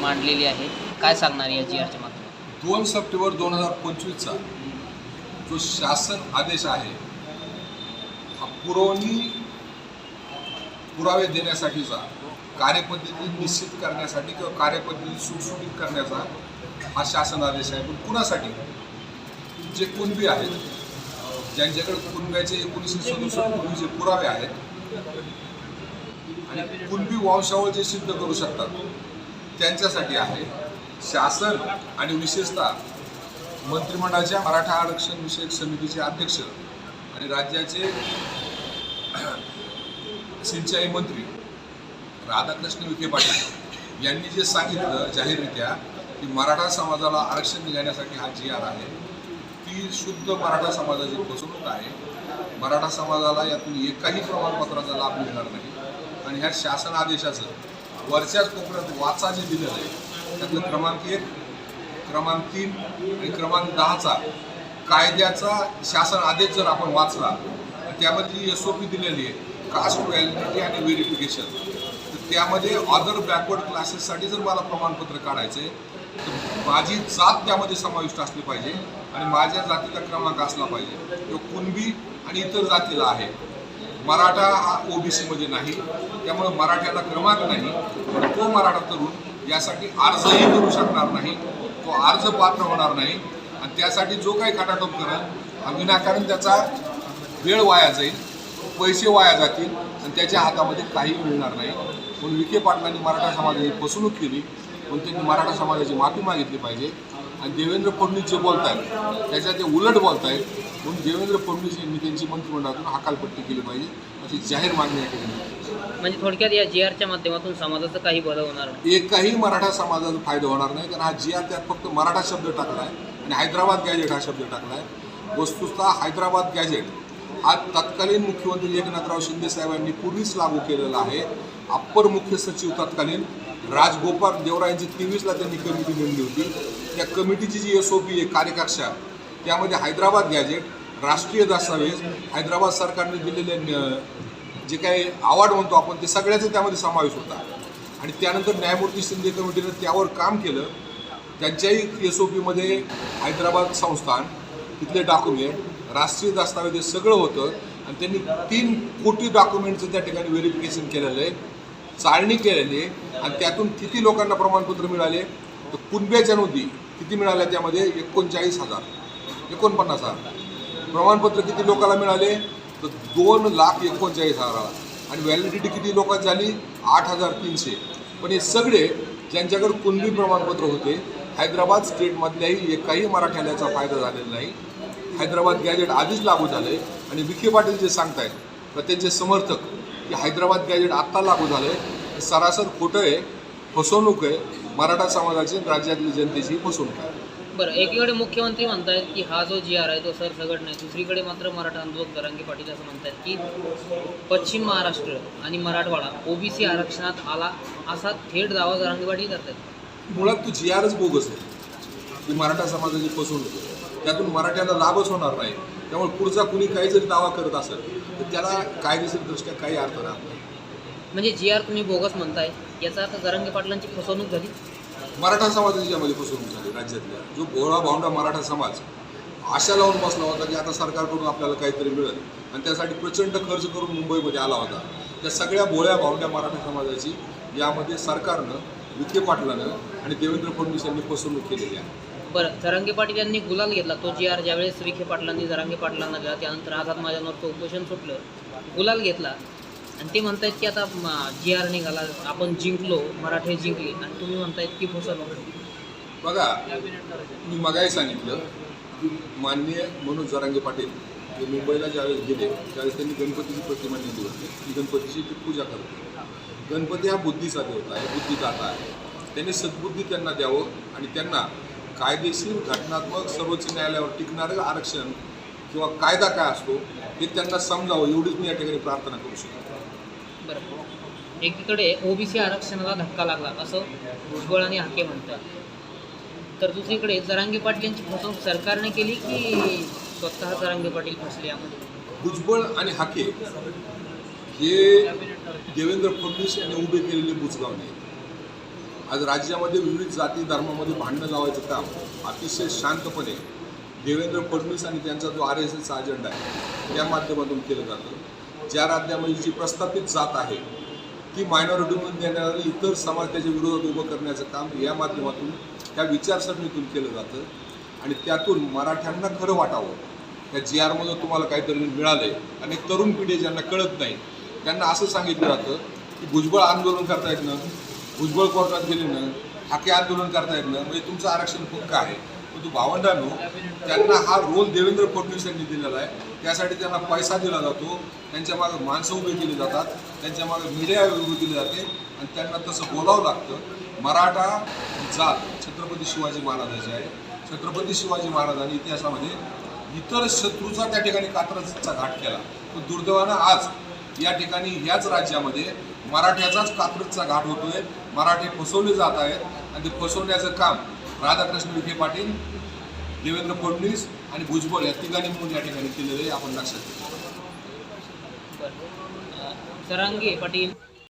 मांडलेली आहे. काय सांगणार या जी आरच्या दोन सप्टेंबर दोन हजार पंचवीसचा जो शासन आदेश आहे हा पुरवणी पुरावे देण्यासाठीचा कार्यपद्धती निश्चित करण्यासाठी किंवा कार्यपद्धती सुटसुटीत करण्याचा हा शासन आदेश आहे. पण कुणासाठी? जे कुणबी आहेत ज्यांच्याकडे कुणब्याचे एकोणीसशे सदुसष्ट पूर्वीचे पुरावे आहेत आणि कुणबी वंशावळ जे सिद्ध करू शकतात त्यांच्यासाठी आहे. शासन आणि विशेषतः मंत्रिमंडळाच्या मराठा आरक्षण विषयक समितीचे अध्यक्ष आणि राज्याचे सिंचाई मंत्री राधाकृष्ण विखे पाटील यांनी जे सांगितलं जाहीररित्या की मराठा समाजाला आरक्षण देण्यासाठी हा जी आर आहे ती शुद्ध मराठा समाजाची फसवणूक आहे. मराठा समाजाला यातून एकाही प्रमाणपत्राचा लाभ मिळणार नाही. आणि ह्या शासन आदेशाचं वरच्याच कोपऱ्यात वाचा जे दिलेलं आहे त्यातलं क्रमांक एक क्रमांक तीन आणि क्रमांक दहाचा कायद्याचा शासन आदेश जर आपण वाचला तर त्यामध्ये जी एस ओ पी दिलेली आहे कास्ट व्हॅलिडिटी आणि व्हेरिफिकेशन. तर त्यामध्ये अदर बॅकवर्ड क्लासेससाठी जर मला प्रमाणपत्र काढायचे तर माझी जात त्यामध्ये समाविष्ट असली पाहिजे आणि माझ्या जातीचा क्रमांक असला पाहिजे. तो कुणबी आणि इतर जातीला आहे. मराठा हा ओबीसीमध्ये नाही त्यामुळे मराठ्याला क्रमांक नाही पण तो मराठा तरुण यासाठी अर्जही करू शकणार नाही तो अर्ज पात्र होणार नाही आणि त्यासाठी जो काही खाटाटोप करेल हा विनाकारण त्याचा वेळ वाया जाईल पैसे वाया जातील आणि त्याच्या हातामध्ये काही मिळणार नाही. म्हणून विखे पाटलांनी मराठा समाजाची फसवणूक केली म्हणून त्यांनी मराठा समाजाची माफी मागितली पाहिजे. आणि देवेंद्र फडणवीस जे बोलत आहेत त्याच्या ते उलट बोलत आहेत म्हणून देवेंद्र फडणवीस यांनी त्यांची मंत्रिमंडळातून हकालपट्टी केली पाहिजे अशी जाहीर मागणी ठिकाणी. म्हणजे थोडक्यात या जी आरच्या माध्यमातून समाजाचं काही भलं होणार नाही? एकही मराठा समाजाचा फायदा होणार नाही कारण हा जी आर त्यात फक्त मराठा शब्द टाकला आहे आणि हैदराबाद गॅजेट हा शब्द टाकला आहे वस्तुतः हैदराबाद गॅजेट हा तत्कालीन मुख्यमंत्री एकनाथराव शिंदे साहेबांनी पूर्वीच लागू केलेला आहे. अप्पर मुख्य सचिव तत्कालीन राजगोपाल देवरायांची तेवीसला त्यांनी कमिटी नेमली होती. त्या कमिटीची जी एस ओ पी आहे कार्यकक्षा त्यामध्ये हैदराबाद गॅजेट राष्ट्रीय दस्तावेज हैदराबाद सरकारने दिलेले न- जे काही अवॉर्ड म्हणतो आपण ते सगळ्याचा त्यामध्ये समावेश होता. आणि त्यानंतर न्यायमूर्ती शिंदे कमिटीनं त्यावर काम केलं. त्यांच्याही एस ओ पीमध्ये हैदराबाद संस्थान तिथले डॉक्युमेंट राष्ट्रीय दस्तावेज हे सगळं होतं. आणि त्यांनी तीन कोटी डॉक्युमेंटचं त्या ठिकाणी व्हेरिफिकेशन केलेलं आहे चाळणी केलेली. आहे आणि त्यातून किती लोकांना प्रमाणपत्र मिळाले? तर कुणब्याच्या नोंदी किती मिळाल्या त्यामध्ये? एकोणचाळीस हजार. एकोणपन्नास हजार. प्रमाणपत्र किती लोकांना मिळाले? तर दोन लाख एकोणचाळीस हजाराला. आणि व्हॅलिडिटी किती लोकांची झाली? आठ हजार तीनशे. पण हे सगळे ज्यांच्याकडे कुणबी प्रमाणपत्र होते हैदराबाद स्टेटमधल्याही एकाही मराठ्याला फायदा झालेला नाही. हैदराबाद गॅजेट आधीच लागू झालं आहे आणि विखे पाटील जे सांगतायत तर त्यांचे समर्थक की हैदराबाद गॅजेट आत्ता लागू झालं आहे सरासर खोटं आहे फसवणूक आहे. मराठा समाजाची राज्यातली जनतेची फसवणूक आहे. बरं एकीकडे मुख्यमंत्री म्हणतायत की हा जो जी आर आहे तो सरसगट नाही. दुसरीकडे मात्र मराठा आंदोलक दरांगे पाटील असं म्हणतायत की पश्चिम महाराष्ट्र आणि मराठवाडा ओबीसी आरक्षणात आला असा थेट दावा दरांगे पाटील करतात मुळात तू जी आरच बोगस आहे. ही मराठा समाजाची फसवणूक आहे. त्यातून मराठ्याला लाभच होणार नाही. त्यामुळे पुढचा कुणी काही जरी दावा करत असेल तर त्याला कायदेशीरदृष्ट्या काही अर्थ राहत नाही. म्हणजे जी आर तुम्ही बोगस म्हणताय याचा अर्थ दरांगे पाटलांची फसवणूक झाली? मराठा समाजाची यामध्ये फसवणूक झाली राज्यातल्या जो भोळा भावंडा मराठा समाज आशा लावून बसला होता की आता सरकारकडून आपल्याला काहीतरी मिळेल. आणि त्यासाठी प्रचंड खर्च करून मुंबईमध्ये आला होता. त्या सगळ्या भोळ्या भावंड्या मराठा समाजाची यामध्ये सरकारनं विखे पाटलानं आणि देवेंद्र फडणवीस यांनी फसवणूक केलेली आहे. बरं जरांगे पाटील यांनी गुलाल घेतला तो जी आर ज्यावेळेस विखे पाटलांनी जरांगे पाटलांना दिला त्यानंतर आझाद मैदानावरचं उपोषण सुटलं गुलाल घेतला. आणि ते म्हणतायत की आता जी आर निघाला आपण जिंकलो मराठे जिंकले आणि तुम्ही म्हणतायत की फसवणूक बघा मी मगाही सांगितलं की माननीय मनोज जरांगे पाटील हे मुंबईला ज्यावेळेस गेले त्यावेळेस त्यांनी गणपतीची प्रतिमा नेली होती. ती गणपतीची ती पूजा करते गणपती हा बुद्धीचा देवता आहे बुद्धिदाता आहे. त्यांनी सद्बुद्धी त्यांना द्यावं आणि त्यांना कायदेशीर घटनात्मक सर्वोच्च न्यायालयावर टिकणारं आरक्षण किंवा कायदा काय असतो हे त्यांना समजावं एवढीच मी या ठिकाणी प्रार्थना करू शकतो. एकीकडे ओबीसी आरक्षणाला धक्का लागला असं भुजबळ आणि हाके म्हणतात. तर दुसरीकडे जरांगे पाटील यांची फसवणूक सरकारने केली की स्वतः जरांगे पाटील फसले यामध्ये? भुजबळ आणि हाके हे देवेंद्र फडणवीस यांनी उभे केलेले बुजगाव नाही आज राज्यामध्ये विविध जाती धर्मामध्ये भांडणं लावायचं काम अतिशय शांतपणे देवेंद्र फडणवीस आणि त्यांचा जो आर एस एसचा अजेंडा आहे त्या माध्यमातून केलं जातं. ज्या राज्यामध्ये जी प्रस्थापित जात आहे ती मायनॉरिटीमध्ये देणारी इतर समाज त्याच्या विरोधात उभं करण्याचं काम या माध्यमातून त्या विचारसरणीतून केलं जातं. आणि त्यातून मराठ्यांना खरं वाटावं. त्या जी आरमधून तुम्हाला काहीतरी मिळालंय. आणि तरुण पिढी ज्यांना कळत नाही. त्यांना असं सांगितलं जातं की भुजबळ आंदोलन करता येत ना भुजबळ कोर्टात गेले ना हाके आंदोलन करता येत ना म्हणजे तुमचं आरक्षण पक्क आहे. परंतु भावंडांनो त्यांना हा रोल देवेंद्र फडणवीस यांनी दिलेला आहे. त्यासाठी त्यांना पैसा दिला जातो. त्यांच्या मागे माणसं उभी केली जातात. त्यांच्या मागे मीडिया उभी केली जाते. आणि त्यांना तसं बोलावं लागतं. मराठा जात छत्रपती शिवाजी महाराजांची आहे. छत्रपती शिवाजी महाराजांनी इतिहासामध्ये इतर शत्रूचा त्या ठिकाणी कात्रजचा घाट केला. पण दुर्दैवानं आज या ठिकाणी ह्याच राज्यामध्ये मराठ्याचाच कात्रजचा घाट होतोय. मराठे फसवले जात आहेत. आणि ते फसवण्याचं काम राधाकृष्ण विखे पाटील देवेंद्र फडणवीस आणि भुजबळ या तिघांनी म्हणून या ठिकाणी केलेलं आहे. आपण लक्षात घेऊ सरांगे पाटील.